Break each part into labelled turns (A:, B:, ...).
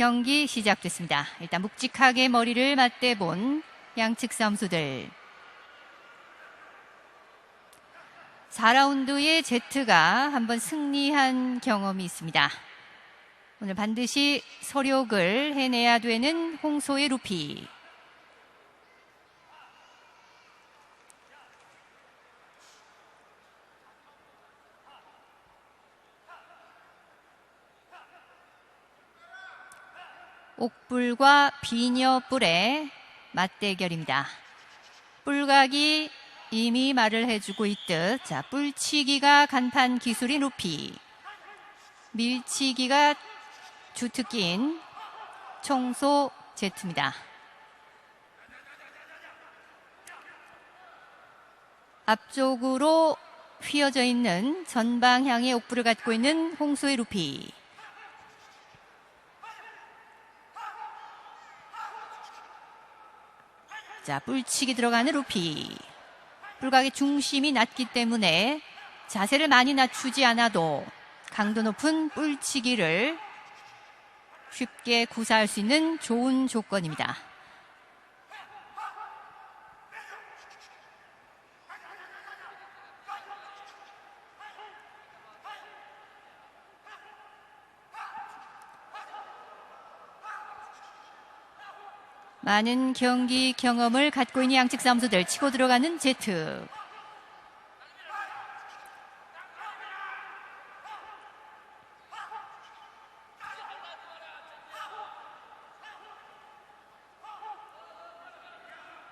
A: 경기 시작됐습니다. 일단 묵직하게 머리를 맞대본 양측 선수들. 4라운드의 제트가 한번 승리한 경험이 있습니다. 오늘 반드시 서력을 해내야 되는 홍소의 루피. 옥불과 비녀뿔의 맞대결입니다. 뿔각이 이미 말을 해주고 있듯 자 뿔치기가 간판 기술인 루피 밀치기가 주특기인 청소 제트입니다. 앞쪽으로 휘어져 있는 전방향의 옥불을 갖고 있는 홍소의 루피 자, 뿔치기 들어가는 루피. 뿔각의 중심이 낮기 때문에 자세를 많이 낮추지 않아도 강도 높은 뿔치기를 쉽게 구사할 수 있는 좋은 조건입니다. 많은 경기 경험을 갖고 있는 양측 선수들 치고 들어가는 제트.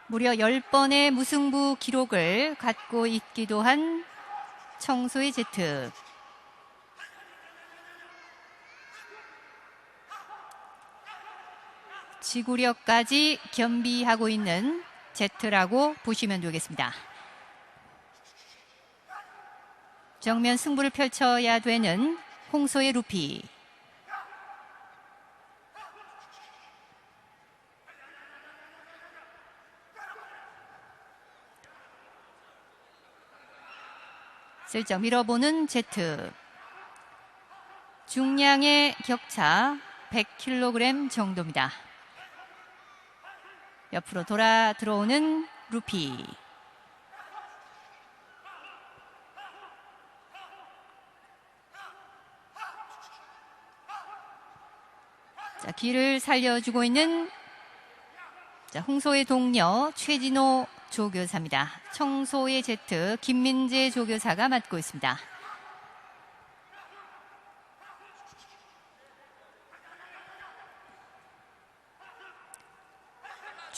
A: 무려 10번의 무승부 기록을 갖고 있기도 한 청소의 제트. 지구력까지 겸비하고 있는 제트라고 보시면 되겠습니다. 정면 승부를 펼쳐야 되는 홍소의 루피. 슬쩍 밀어보는 제트. 중량의 격차 100kg 정도입니다. 옆으로 돌아 들어오는 루피. 자, 길을 살려주고 있는 자, 홍소의 동료 최진호 조교사입니다. 청소의 제트 김민재 조교사가 맡고 있습니다.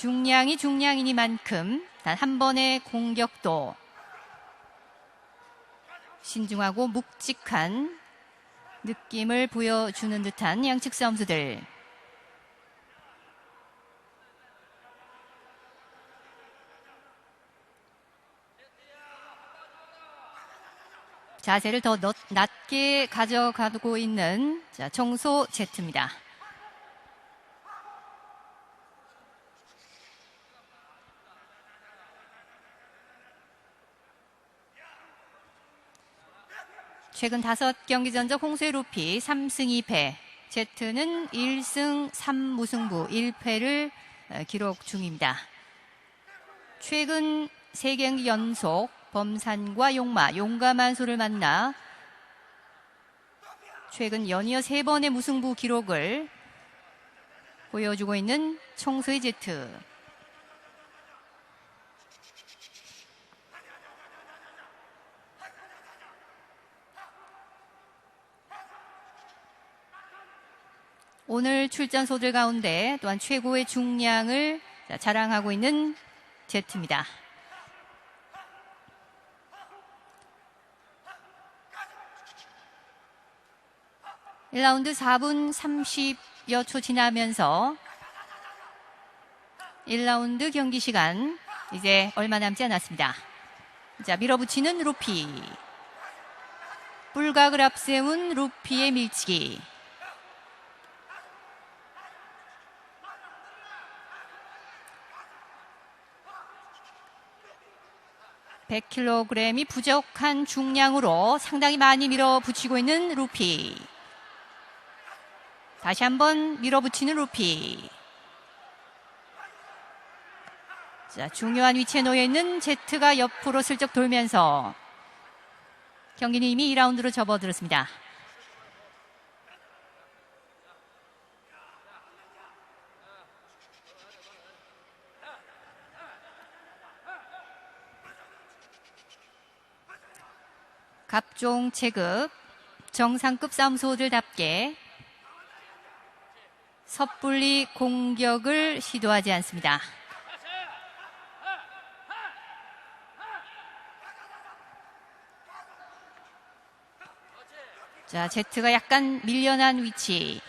A: 중량이 중량이니만큼 단 한 번의 공격도 신중하고 묵직한 느낌을 보여주는 듯한 양측 싸움수들. 자세를 더 낮게 가져가고 있는 자, 청소 제트입니다. 최근 다섯 경기 전적 홍수의 루피 3승 2패, 제트는 1승 3무승부 1패를 어, 기록 중입니다. 최근 3경기 연속 범산과 용마, 용감한 소를 만나 최근 연이어 3번의 무승부 기록을 보여주고 있는 청소의 제트. 오늘 출전소들 가운데 또한 최고의 중량을 자랑하고 있는 제트입니다. 1라운드 4분 30여 초 지나면서 1라운드 경기 시간 이제 얼마 남지 않았습니다. 자, 밀어붙이는 루피. 뿔각을 앞세운 루피의 밀치기. 100kg이 부족한 중량으로 상당히 많이 밀어붙이고 있는 루피. 다시 한번 밀어붙이는 루피. 자, 중요한 위치에 놓여 있는 제트가 옆으로 슬쩍 돌면서 경기는 이미 2라운드로 접어들었습니다. 갑종 체급 정상급 싸움소들답게 섣불리 공격을 시도하지 않습니다. 자, 제트가 약간 밀려난 위치.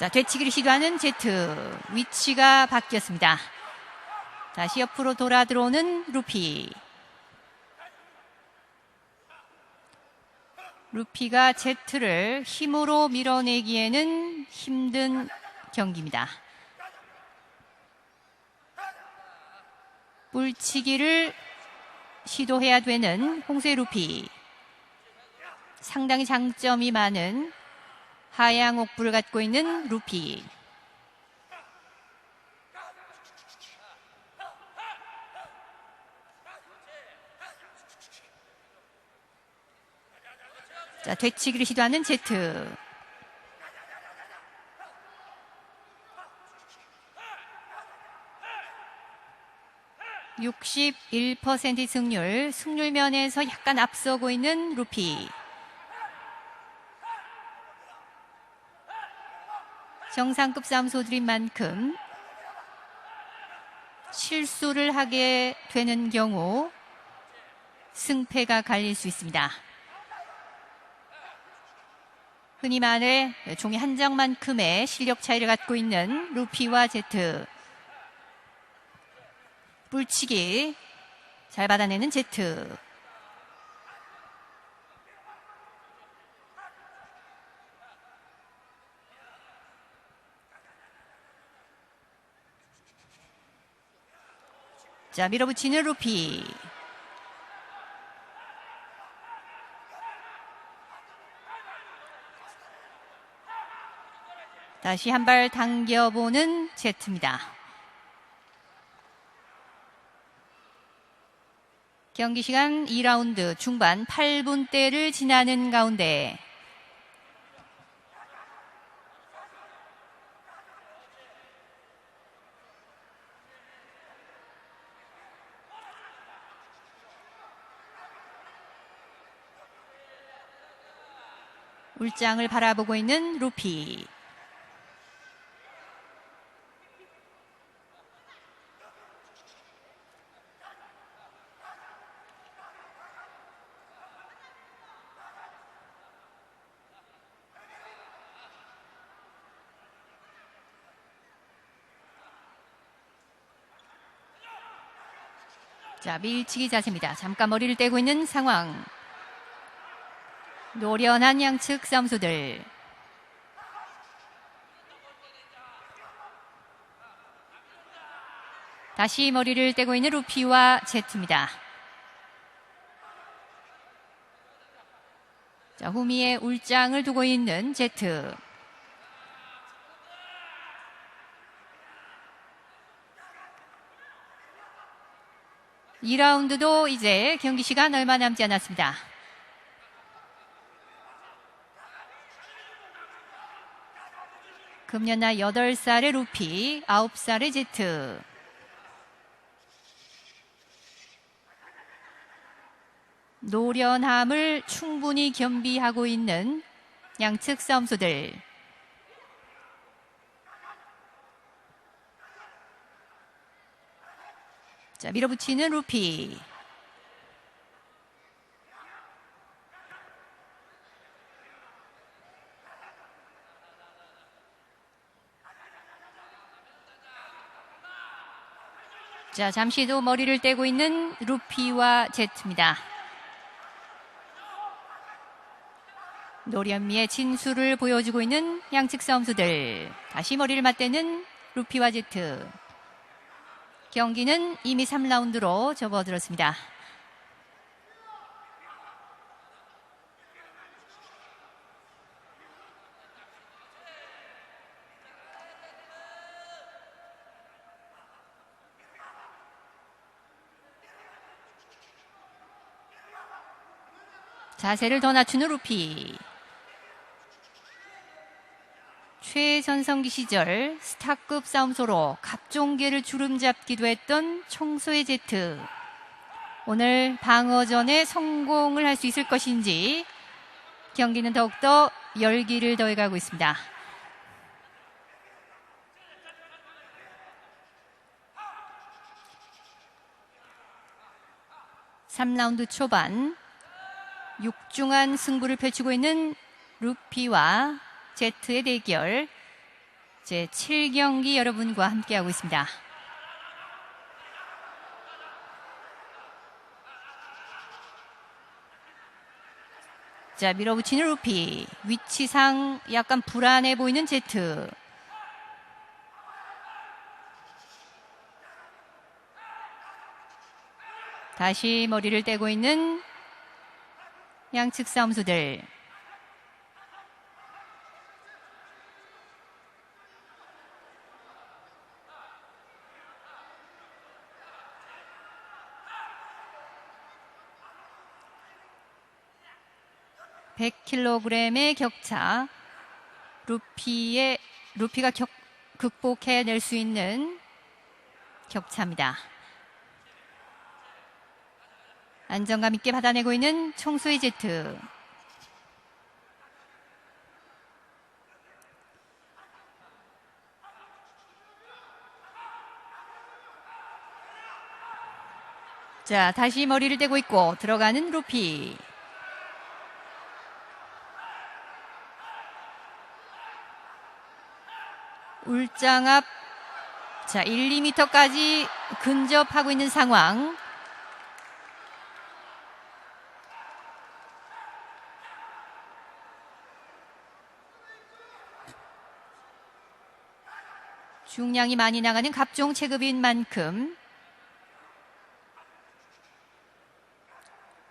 A: 자, 되치기를 시도하는 제트. 위치가 바뀌었습니다. 다시 옆으로 돌아 들어오는 루피. 루피가 제트를 힘으로 밀어내기에는 힘든 경기입니다. 뿔치기를 시도해야 되는 홍세 루피. 상당히 장점이 많은 하양 옥불을 갖고 있는 루피. 자, 되치기를 시도하는 제트. (61% 승률) 승률 면에서 약간 앞서고 있는 루피 정상급 싸움 소들인 만큼 실수를 하게 되는 경우 승패가 갈릴 수 있습니다. 흔히 말해 종이 한 장만큼의 실력 차이를 갖고 있는 루피와 제트. 뿔치기 잘 받아내는 제트. 자, 밀어붙이는 루피. 다시 한 발 당겨보는 제트입니다. 경기 시간 2라운드 중반 8분대를 지나는 가운데 울장을 바라보고 있는 루피. 자, 밀치기 자세입니다. 잠깐 머리를 떼고 있는 상황. 노련한 양측 싸움소들. 다시 머리를 떼고 있는 루피와 제트입니다. 자, 후미에 울장을 두고 있는 제트. (2라운드도) 이제 경기 시간 얼마 남지 않았습니다. 금년 나 8살의 루피, 9살의 제트. 노련함을 충분히 겸비하고 있는 양측 싸움소들. 자, 밀어붙이는 루피. 자, 잠시도 머리를 떼고 있는 루피와 제트입니다. 노련미의 진수를 보여주고 있는 양측 선수들. 다시 머리를 맞대는 루피와 제트. 경기는 이미 3라운드로 접어들었습니다. 자세를 더 낮추는 루피. 최전성기 시절 스타급 싸움소로 갑종계를 주름잡기도 했던 청소의 제트. 오늘 방어전에 성공을 할 수 있을 것인지 경기는 더욱더 열기를 더해가고 있습니다. (3라운드) 초반 육중한 승부를 펼치고 있는 루피와 제트의 대결 제 7경기 여러분과 함께하고 있습니다. 자, 밀어붙이는 루피. 위치상 약간 불안해 보이는 제트. 다시 머리를 떼고 있는 양측 싸움수들. (100kg의) 격차 루피의 루피가 격, 극복해낼 수 있는 격차입니다. 안정감 있게 받아내고 있는 청소의 제트. 자, 다시 머리를 떼고 있고 들어가는 루피. 울장 앞, 자, 1, 2m까지 근접하고 있는 상황. 중량이 많이 나가는 갑종 체급인 만큼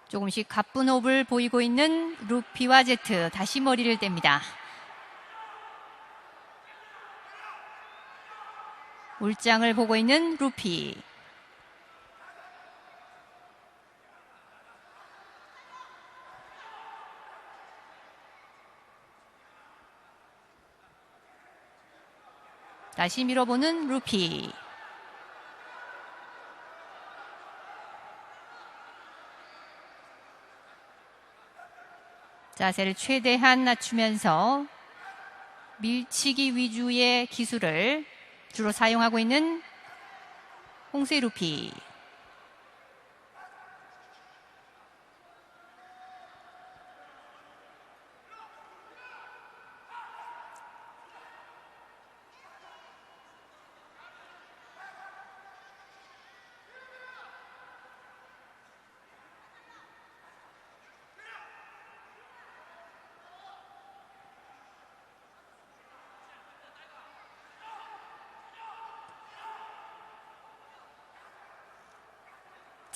A: 조금씩 가쁜 호흡을 보이고 있는 루피와 제트 다시 머리를 뗍니다. 울장을 보고 있는 루피 다시 밀어보는 루피. 자세를 최대한 낮추면서 밀치기 위주의 기술을 주로 사용하고 있는 홍세 루피.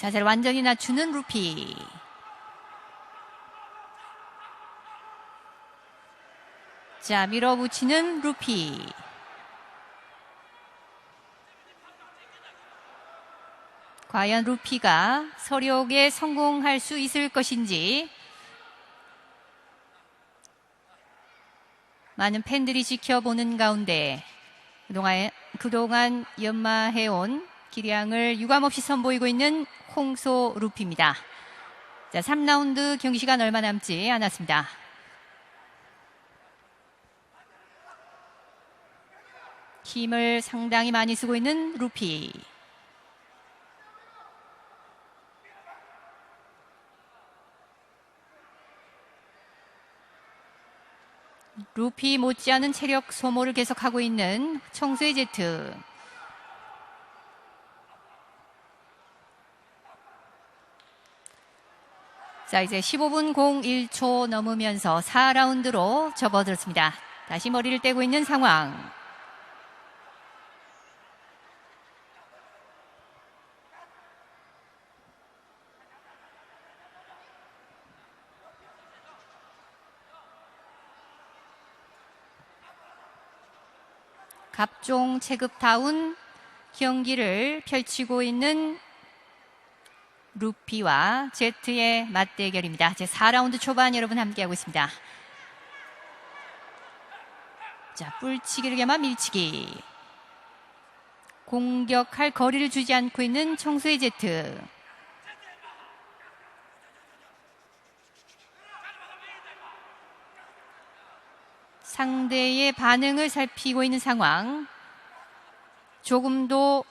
A: 자세를 완전히 낮추는 루피. 자, 밀어붙이는 루피. 과연 루피가 서력에 성공할 수 있을 것인지 많은 팬들이 지켜보는 가운데 그동안, 그동안 연마해온 기량을 유감없이 선보이고 있는 홍소 루피입니다. 자, 3라운드 경기 시간 얼마 남지 않았습니다. 힘을 상당히 많이 쓰고 있는 루피. 루피 못지않은 체력 소모를 계속하고 있는 청수의 제트. 자, 이제 15분 01초 넘으면서 4라운드로 접어들었습니다. 다시 머리를 떼고 있는 상황. 갑종 체급 다운 경기를 펼치고 있는 루피와 제트의 맞대결입니다. 제 4라운드 초반 여러분 함께하고 있습니다. 자, 뿔치기를 겸한 밀치기. 공격할 거리를 주지 않고 있는 청소의 제트. 상대의 반응을 살피고 있는 상황. 조금도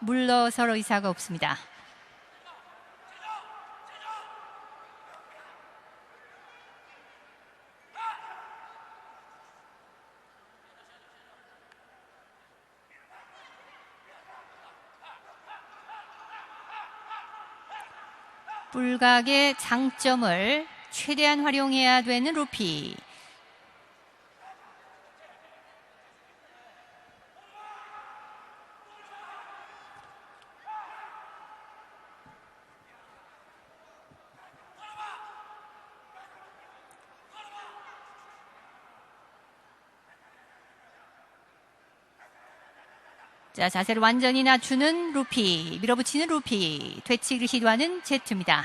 A: 물러설 의사가 없습니다. 불각의 장점을 최대한 활용해야 되는 루피. 자, 자세를 완전히 낮추는 루피, 밀어붙이는 루피, 되치기를 시도하는 제트입니다.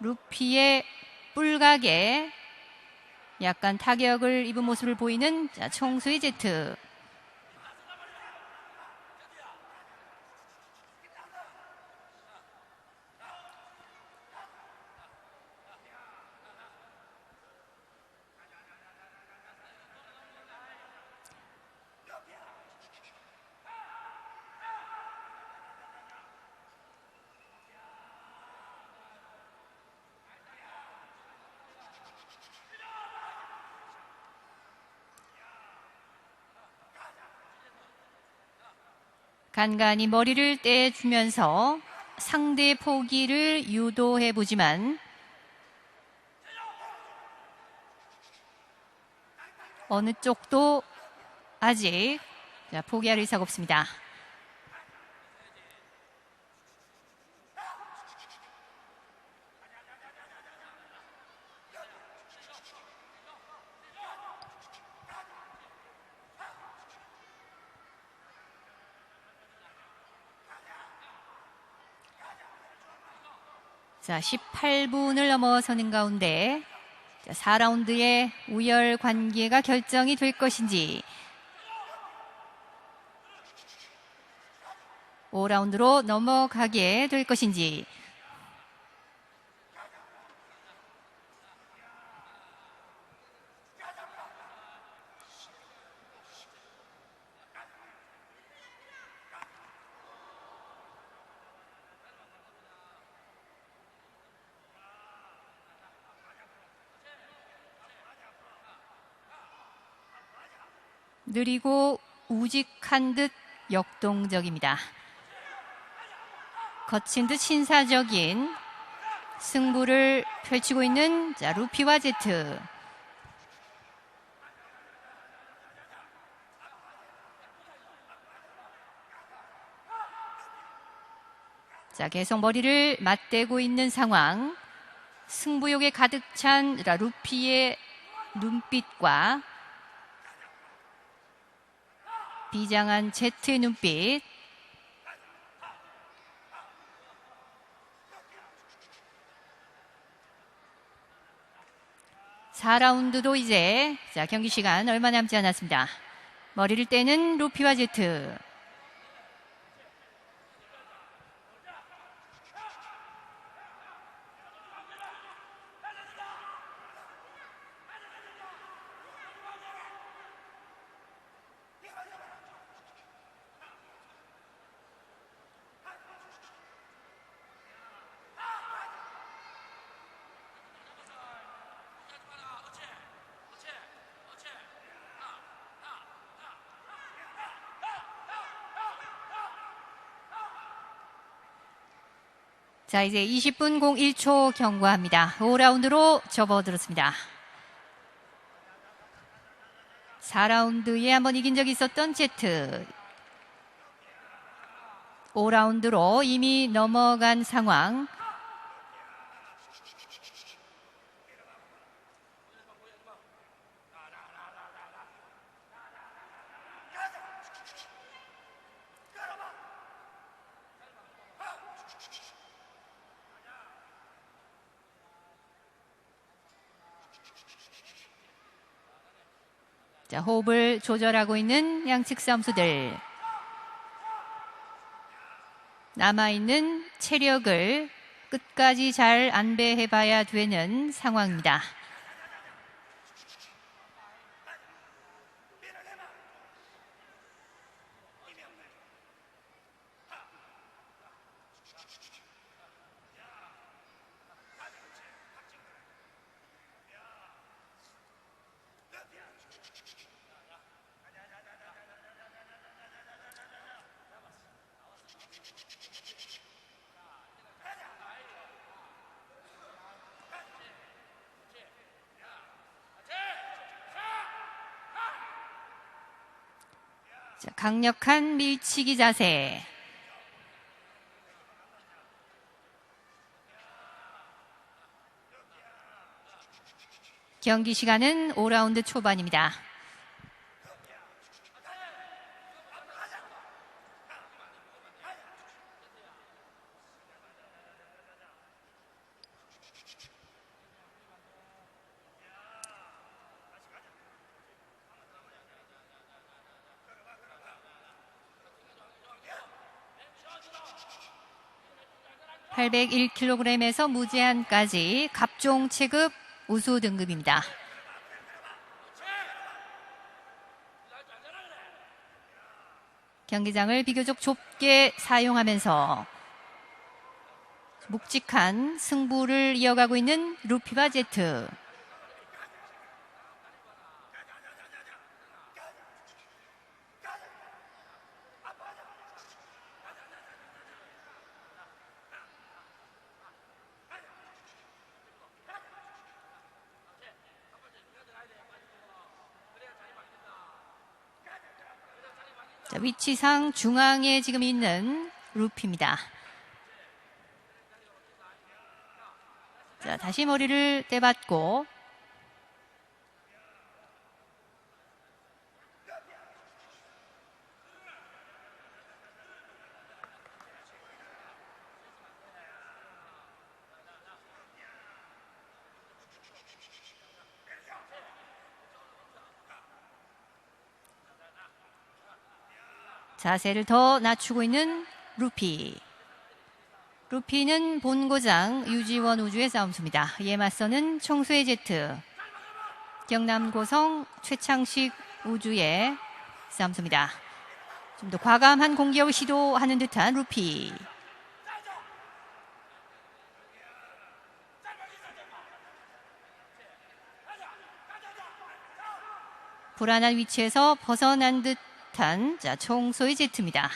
A: 루피의 뿔각에 약간 타격을 입은 모습을 보이는 자, 청수의 제트. 간간히 머리를 떼주면서 상대 포기를 유도해 보지만 어느 쪽도 아직 포기할 의사가 없습니다. 자, 18분을 넘어서는 가운데 4라운드의 우열 관계가 결정이 될 것인지. 5라운드로 넘어가게 될 것인지 느리고 우직한 듯 역동적입니다. 거친 듯 신사적인 승부를 펼치고 있는 자, 루피와 제트. 자, 계속 머리를 맞대고 있는 상황. 승부욕에 가득 찬 루피의 눈빛과 비장한 제트의 눈빛. (4라운드도) 이제 자 경기 시간 얼마 남지 않았습니다 머리를 떼는 루피와 제트 자, 이제 20분 01초 경과합니다. 5라운드로 접어들었습니다. 4라운드에 한번 이긴 적이 있었던 제트. 5라운드로 이미 넘어간 상황. 자, 호흡을 조절하고 있는 양측 선수들. 남아있는 체력을 끝까지 잘 안배해 봐야 되는 상황입니다. 자, 강력한 밀치기 자세. 경기 시간은 5라운드 초반입니다. (801kg에서) 무제한까지 갑종 체급 우수 등급입니다. 경기장을 비교적 좁게 사용하면서 묵직한 승부를 이어가고 있는 루피바 제트. 자, 위치상 중앙에 지금 있는 루피입니다. 자, 다시 머리를 떼받고 자세를 더 낮추고 있는 루피. 루피는 본고장 유지원 우주의 싸움수입니다. 이에 맞서는 청소의 제트. 경남고성 최창식 우주의 싸움수입니다. 좀 더 과감한 공격을 시도하는 듯한 루피. 불안한 위치에서 벗어난 듯 한 자, 청소의 제트입니다.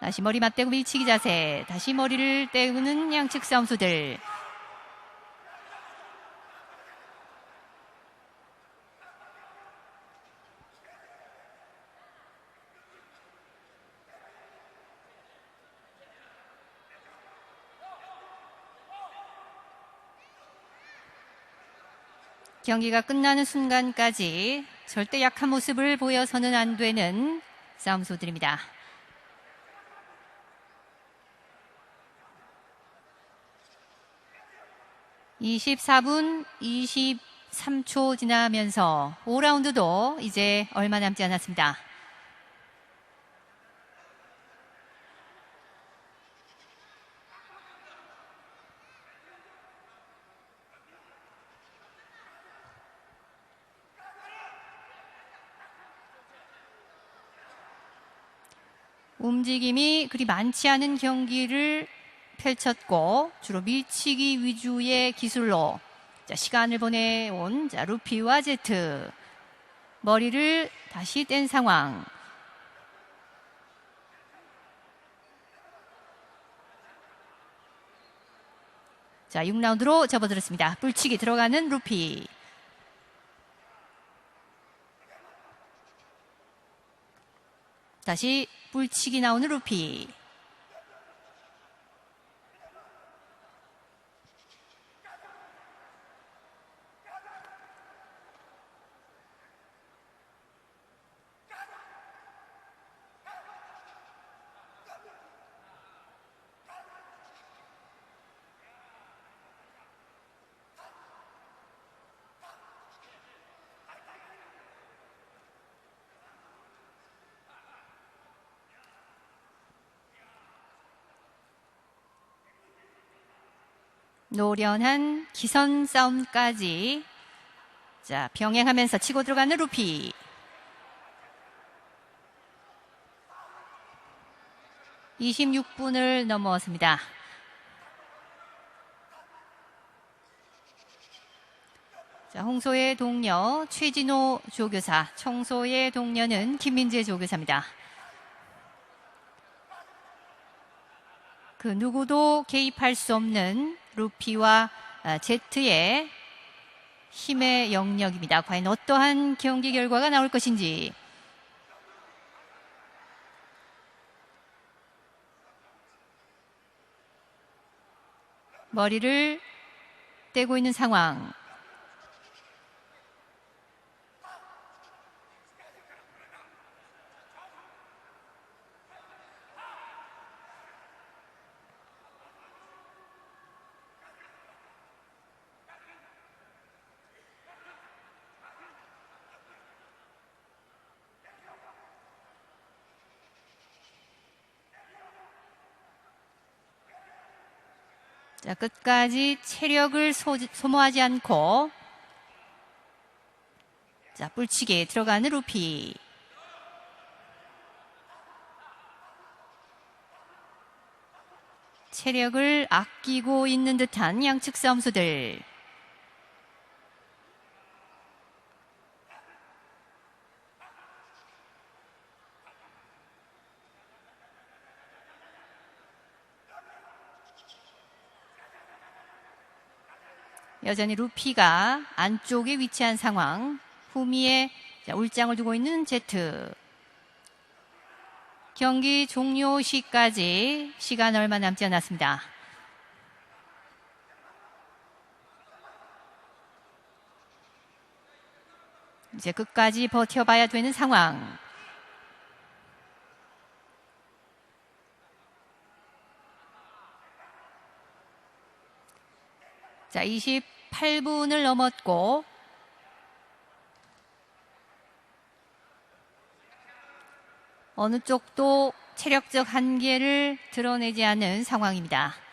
A: 다시 머리 맞대고 밀치기 자세. 다시 머리를 떼우는 양측 싸움수들. 경기가 끝나는 순간까지 절대 약한 모습을 보여서는 안 되는 싸움소들입니다. (24분 23초) 지나면서 (5라운드도) 이제 얼마 남지 않았습니다. 움직임이 그리 많지 않은 경기를 펼쳤고 주로 밀치기 위주의 기술로 자, 시간을 보내온 자, 루피와 제트 머리를 다시 뗀 상황 자, 6라운드로 접어들었습니다. 불치기 들어가는 루피. 다시 뿔치기 나오는 루피. 노련한 기선 싸움까지 자 병행하면서 치고 들어가는 루피. (26분을) 넘어왔습니다. 자, 홍소의 동료 최진호 조교사, 청소의 동료는 김민재 조교사입니다. 그 누구도 개입할 수 없는 루피와 아, 제트의 힘의 영역입니다. 과연 어떠한 경기 결과가 나올 것인지. 머리를 떼고 있는 상황. 자, 끝까지 체력을 소, 소모하지 않고 자, 뿔치게 들어가는 루피. 체력을 아끼고 있는 듯한 양측 싸움수들. 여전히 루피가 안쪽에 위치한 상황. 후미에 울장을 두고 있는 제트. 경기 종료 시까지 시간 얼마 남지 않았습니다. 이제 끝까지 버텨봐야 되는 상황. 자, 28분을 넘었고 어느 쪽도 체력적 한계를 드러내지 않는 상황입니다.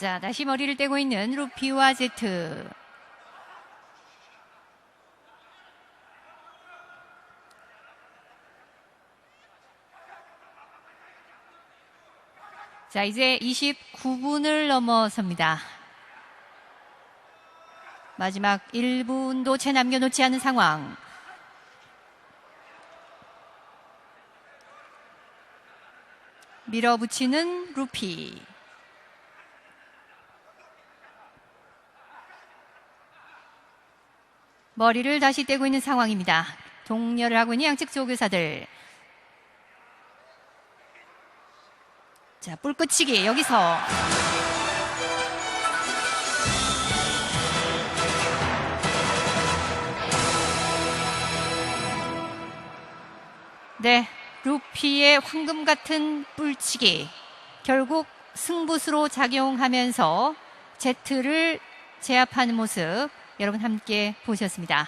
A: 자, 다시 머리를 떼고 있는 루피와 제트. 자, 이제 29분을 넘어섭니다. 마지막 1분도 채 남겨놓지 않은 상황. 밀어붙이는 루피. 머리를 다시 떼고 있는 상황입니다. 동료를 하고 있는 양측 조교사들. 자, 뿔끝치기 여기서 네, 루피의 황금 같은 뿔치기 결국 승부수로 작용하면서 제트를 제압하는 모습 여러분 함께 보셨습니다.